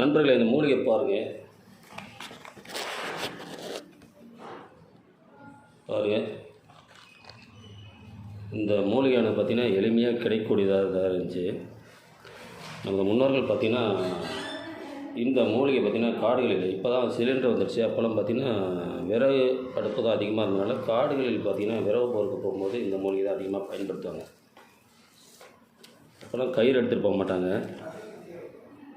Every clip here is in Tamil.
நண்பர்களே இந்த மூலிகை பாருங்க. பாருங்க. இந்த மூலிகையான பார்த்தீங்கன்னா எளிமையாக கிடைக்கக்கூடியதாக தான் இருந்துச்சு. நமது முன்னோர்கள் பார்த்திங்கன்னா இந்த மூலிகை பார்த்திங்கன்னா காடுகளில் இப்போ தான் சிலிண்டர் வந்துடுச்சு அப்போல்லாம் பார்த்திங்கன்னா விறகு அடுப்பு தான் அதிகமாக இருந்தனால காடுகளில் பார்த்திங்கன்னா விறகு போருக்கு போகும்போது இந்த மூலிகை தான் அதிகமாக பயன்படுத்துவாங்க. அப்போல்லாம் கயிறு எடுத்துகிட்டு போக மாட்டாங்க.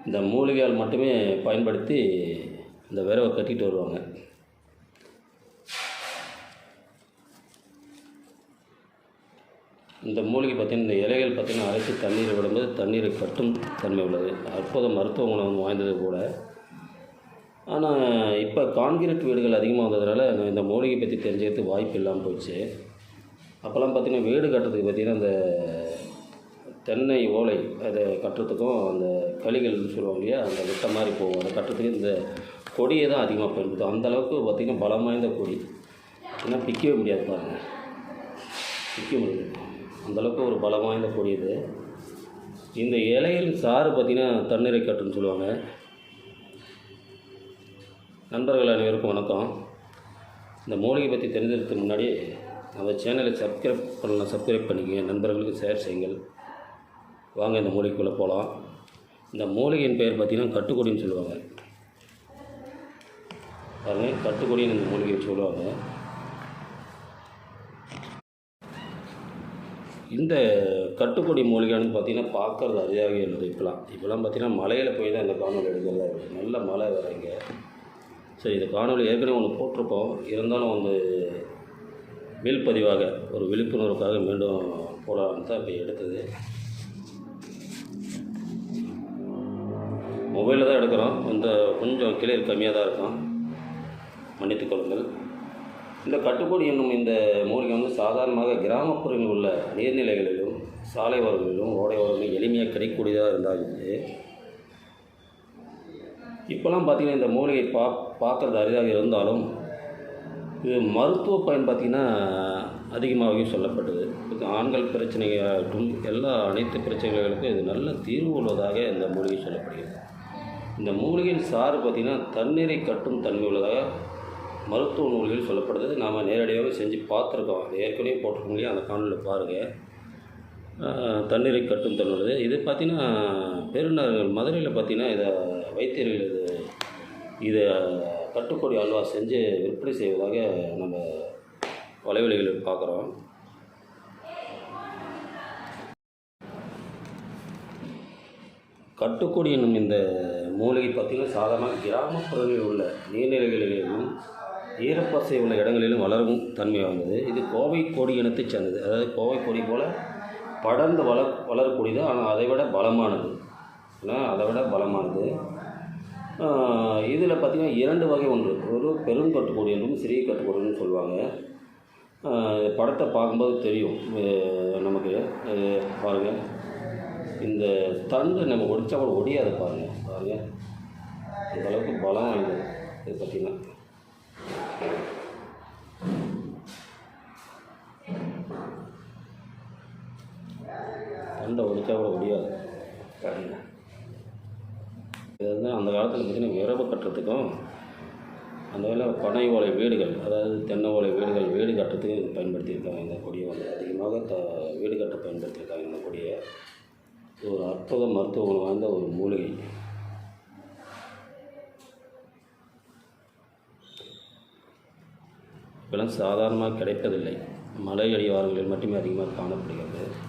இந்த மூலிகையால் மட்டுமே பயன்படுத்தி இந்த விரவை கட்டிட்டு வருவாங்க. இந்த மூலிகை பார்த்தீங்கன்னா இந்த இலைகள் பார்த்தீங்கன்னா அரைத்து தண்ணீரை விடும்போது தண்ணீரை கட்டும் தன்மை உள்ளது. அற்புத மருத்துவ குணம் வாய்ந்தது கூட ஆனால் இப்போ கான்கிரீட் வீடுகள் அதிகமாக வந்ததுனால நான் இந்த மூலிகை பற்றி தெரிஞ்சுக்கிறதுக்கு வாய்ப்பு இல்லாமல் போயிடுச்சு. அப்போல்லாம் பார்த்தீங்கன்னா வீடு கட்டுறதுக்கு பார்த்தீங்கன்னா அந்த தென்னை ஓலை அதை கட்டுறதுக்கும் அந்த கலிகள்னு சொல்லுவாங்க இல்லையா? அந்த வெட்ட மாதிரி போகும். அந்த கட்டத்துக்கு இந்த கொடியை தான் அதிகமாக பயன்படுத்தும் அந்த அளவுக்கு பார்த்திங்கன்னா பலம் வாய்ந்த கொடி. ஏன்னா பிக்கவே முடியாது பாருங்கள் பிக்க முடியாது. அந்தளவுக்கு ஒரு பலம் வாய்ந்த கொடி இது. இந்த இலையின் சாறு பார்த்திங்கன்னா தண்ணீரை கட்டுன்னு சொல்லுவாங்க. நண்பர்கள் அனைவருக்கும் வணக்கம். இந்த மூலிகை பற்றி தெரிஞ்சதுக்கு முன்னாடி நம்ம சேனலை சப்ஸ்கிரைப் பண்ணலாம். சப்ஸ்கிரைப் பண்ணிக்கங்க. நண்பர்களுக்கு ஷேர் செய்யுங்கள். வாங்க இந்த மூலிகைக்குள்ளே போகலாம். இந்த மூலிகையின் பெயர் பார்த்திங்கன்னா கட்டுக்கொடின்னு சொல்லுவாங்க. பாருங்க கட்டுக்கொடின்னு இந்த மூலிகையை சொல்லுவாங்க. இந்த கட்டுக்கொடி மூலிகைன்னு பார்த்தீங்கன்னா பார்க்கறது அரிதாக இருந்தது இப்போலாம் இப்போலாம் பார்த்தீங்கன்னா மலையில் போய் தான் இந்த காணொலி எடுக்கிறதா. இருக்குது நல்ல மழை வேறு இங்கே. சரி இந்த காணொலி ஏற்கனவே ஒன்று போட்டிருப்போம். இருந்தாலும் வந்து பதிவாக ஒரு விழிப்புணர்வுக்காக மீண்டும் போடலான்னு தான் இப்போ எடுத்தது. மொபைலில் தான் எடுக்கிறோம். இந்த கொஞ்சம் கிளியர் கம்மியாக தான் இருக்கும். மன்னித்துக் கொள்ளுங்கள். இந்த கட்டுக்கோடி என்னும் இந்த மூலிகை வந்து சாதாரணமாக கிராமப்புறங்களில் உள்ள நீர்நிலைகளிலும் சாலை ஓரங்களிலும் ஓடை ஓரங்களிலும் எளிமையாக கிடைக்கக்கூடியதாக இருந்தாலும் இப்போலாம் பார்த்திங்கன்னா இந்த மூலிகை பா பார்க்குறது அரிதாக இருந்தாலும் இது மருத்துவ பயன் பார்த்திங்கன்னா அதிகமாகவே சொல்லப்பட்டது. இது ஆண்கள் பிரச்சனைகளாகட்டும் எல்லா அனைத்து பிரச்சனைகளுக்கும் இது நல்ல தீர்வு உள்ளதாக இந்த மூலிகை சொல்லப்படுகிறது. இந்த மூலிகையின் சாறு பார்த்திங்கன்னா தண்ணீரை கட்டும் தன்மை உள்ளதாக மருத்துவ நூல்கள் சொல்லப்படுது. நாம் நேரடியாக செஞ்சு பார்த்துருக்கோம். அது ஏற்கனவே போட்டிருக்கோம் இல்லையா? அந்த காணொலியில் பாருங்கள் தண்ணீரை கட்டும் தன்னுள்ளது இது பார்த்திங்கன்னா பெருநர்கள் மதுரையில் பார்த்திங்கன்னா இதை வைத்தியர்கள் இது இதை கட்டுக்கொடி அல்வா செஞ்சு விற்பனை செய்வதாக நம்ம வலைவலிகளில் பார்க்குறோம். கட்டுக்கொடி என்னும் இந்த மூலிகை பார்த்திங்கன்னா சாதாரணமாக கிராமப்புறங்களில் உள்ள நீர்நிலைகளிலும் ஈரப்பசை உள்ள இடங்களிலும் வளரும் தன்மை வாய்ந்தது. இது கோவை கொடி இனத்தைச் சேர்ந்தது. அதாவது கோவை கொடி போல் படர்ந்து வள வளரக்கூடியது. ஆனால் அதை விட பலமானது. ஆனால் அதை விட பலமானது. இதில் பார்த்திங்கன்னா இரண்டு வகை ஒன்று. ஒரு பெரும் கட்டுக்கொடி என்றும் சிறிய கட்டுக்கொடின்னு சொல்லுவாங்க படத்தை பார்க்கும்போது தெரியும். நமக்கு. பாருங்கள் இந்த தண்டு நம்ம ஒடிச்சா கூட ஒடியாது பாருங்கள் பாருங்கள் அந்தளவுக்கு பலம் வாய்ந்தது இது பார்த்திங்கன்னா. தண்டை ஒடிச்சா கூட ஒடியாது. பாருங்க. இது வந்து அந்த காலத்தில் பார்த்திங்கன்னா விரவு கட்டுறதுக்கும் அந்த வேலை பனை ஓலை வீடுகள் அதாவது தென்னை ஓலை வீடுகள் வீடு கட்டுறதுக்கு பயன்படுத்தியிருக்காங்க. இந்த கொடியை வந்து அதிகமாக த வீடு கட்ட பயன்படுத்தியிருக்காங்க இந்த கொடியை. ஒரு அற்புத மருத்துவ குணம் வாய்ந்த ஒரு மூலிகை. இப்பெல்லாம் சாதாரணமாக கிடைப்பதில்லை. மலை அடிவாரங்களில் மட்டுமே அதிகமாக காணப்படுகிறது.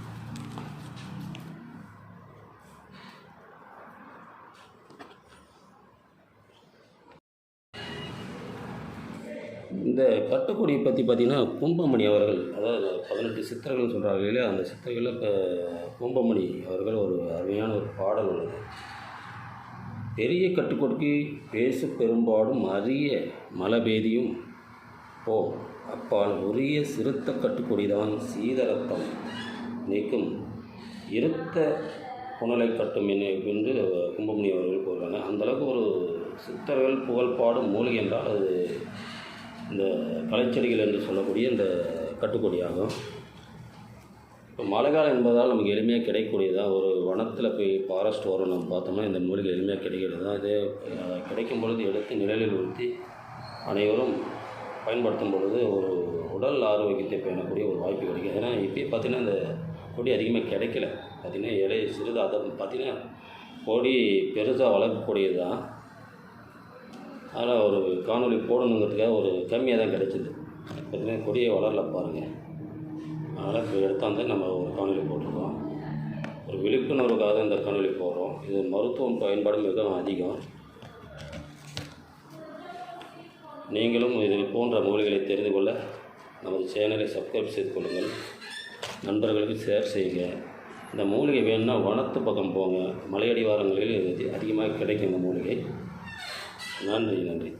இந்த கட்டுக்கொடியை பற்றி பார்த்திங்கன்னா கும்பமணி அவர்கள் அதாவது பதினெட்டு சித்தர்கள்னு சொல்கிறாங்க இல்லையா அந்த சித்தர்களில் இப்போ கும்பமணி அவர்கள் ஒரு அருமையான ஒரு பாடல் உள்ளது. பெரிய கட்டுக்கொடிக்கு பேசு பெரும்பாடும் அரிய மலபேதியும் போ. அப்பால் உரிய சிறுத்த கட்டுக்கொடிதான் சீதரத்தம் நீக்கும். இருத்த புனலை கட்டும் என்று கும்பமணி அவர்கள் கூறுறாங்க அந்தளவுக்கு ஒரு சித்தர்கள் புகழ்பாடும் மூலிகை என்றால் அது கலைச்செடிகள் என்று சொல்லக்கூடிய இந்த கட்டுக்கொடியாகும். இப்போ மழை காலம் என்பதால் நமக்கு எளிமையாக கிடைக்கக்கூடியதான் ஒரு வனத்தில் போய் ஃபாரஸ்ட் வரும் நம்ம பார்த்தோம்னா இந்த மூலிகை எளிமையாக கிடைக்கிறது தான். இது கிடைக்கும் பொழுது எடுத்து நிழலில் ஊற்றி அனைவரும் பயன்படுத்தும் பொழுது ஒரு உடல் ஆரோக்கியத்தை பேணக்கூடிய ஒரு வாய்ப்பு கிடைக்கும். ஏன்னா இப்போயே பார்த்தீங்கன்னா இந்த கொடி அதிகமாக கிடைக்கல. பார்த்திங்கன்னா இலை சிறிதாக அதை பார்த்திங்கன்னா கொடி பெருசாக வளர்க்கக்கூடியது தான் அதில் ஒரு காணொளி போடணுங்கிறதுக்காக ஒரு கம்மியாக தான் கிடைச்சிது. பார்த்தீங்கன்னா கொடியை வளரல பாருங்கள் அதனால் இப்போ எடுத்தாந்து நம்ம ஒரு காணொளி போட்டிருக்கோம். ஒரு விழிப்புணர்வுக்காக தான் இந்த காணொளி போடுறோம். இது மருத்துவம் பயன்பாடு மிகவும் அதிகம். நீங்களும் இது போன்ற மூலிகளை தெரிந்து கொள்ள நமது சேனலை சப்ஸ்கிரைப் செய்து கொள்ளுங்கள். நண்பர்களுக்கு ஷேர் செய்யுங்க. இந்த மூலிகை வேணும்னா வனத்து பக்கம் போங்க. மலையடிவாரங்களில் இது அதிகமாக கிடைக்கும் இந்த மூலிகை. நன்றி நன்றி